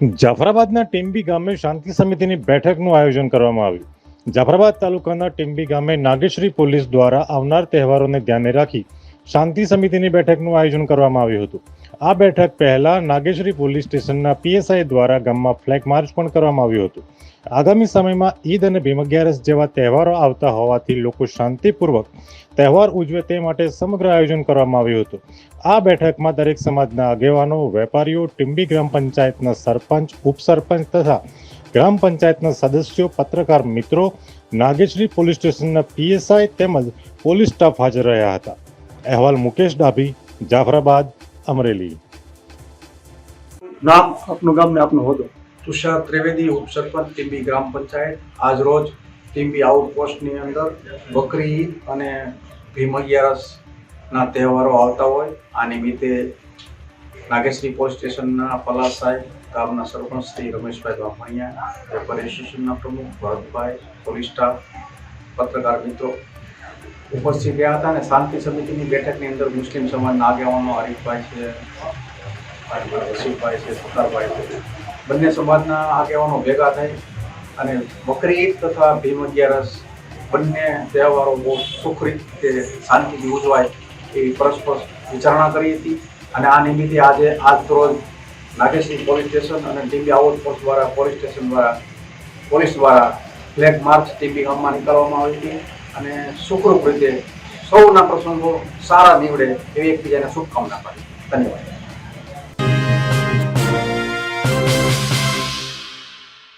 જાફરાબાદના ટીમ્બી ગામે શાંતિ સમિતિની બેઠકનું આયોજન કરવામાં આવ્યું. જાફરાબાદ તાલુકાના ટીમ્બી ગામે નાગેશ્રી પોલીસ દ્વારા આવનાર તહેવારોને ધ્યાને રાખી શાંતિ સમિતિની બેઠકનું આયોજન કરવામાં આવ્યું હતું. આ બેઠક પહેલા નાગેશ્રી પોલીસ સ્ટેશનના પીએસઆઈ દ્વારા ગામમાં ફ્લેગ માર્ચ પણ કરવામાં આવ્યું હતું. આગામી સમયમાં ઈદ અને ભીમ અગિયારસ જેવા તહેવારો આવતા હોવાથી લોકો શાંતિપૂર્વક તહેવાર ઉજવે તે માટે સમગ્ર આયોજન કરવામાં આવ્યું હતું. આ બેઠકમાં દરેક સમાજના આગેવાનો, વેપારીઓ ટીમ્બી ગ્રામ પંચાયતના સરપંચ, ઉપસરપંચ તથા ગ્રામ પંચાયતના સદસ્યો, પત્રકાર મિત્રો, નાગેશ્રી પોલીસ સ્ટેશનના પીએસઆઈ તેમજ પોલીસ સ્ટાફ હાજર રહ્યા હતા. અહેવાલ મુકેશ ડાભી, જાફરાબાદ. અમરેલી. નામ આપનું ગામ ને આપનો હોદ્દો. તુષાર ત્રિવેદી ઉપસરપંચ ટીમ્બી ગ્રામ પંચાયત. આજ રોજ ટીમ્બી આઉટપોસ્ટની અંદર બકરી ઈદ અને ભીમ અગિયારસના તહેવારો આવતા હોય. આ નિમિત્તે નાગેશ્રી પોલીસ સ્ટેશનના પલાસ સાહેબ ગામના સરપંચ શ્રી રમેશભાઈ બામણિયા વેપાર એસોસિએશનના પ્રમુખ ભરતભાઈ પોલીસ સ્ટાફ પત્રકાર મિત્રો ઉપસ્થિત રહ્યા હતા અને શાંતિ સમિતિની બેઠકની અંદર મુસ્લિમ સમાજના આગેવાનો હરીફભાઈ છે રસીફભાઈ છે, સુતારભાઈ છે. બંને સમાજના આગેવાનો ભેગા થઈ અને બકરી ઈદ તથા ભીમ અગિયારસ બંને તહેવારો બહુ સુખ રીતે શાંતિથી ઉજવાય એવી પરસ્પર વિચારણા કરી હતી. અને આ નિમિત્તે આજે આજ રોજ નાગેશ્રી પોલીસ સ્ટેશન અને ટીબી આઉટપોસ્ટ દ્વારા પોલીસ સ્ટેશન દ્વારા પોલીસ દ્વારા ફ્લેગ માર્ચ ટીબી ગામમાં નીકળવામાં આવી હતી. અને સુખરૂપ રીતે સૌના પ્રસંગો સારા નીવડે એવી એકબીજાને શુભકામના કરી ધન્યવાદ.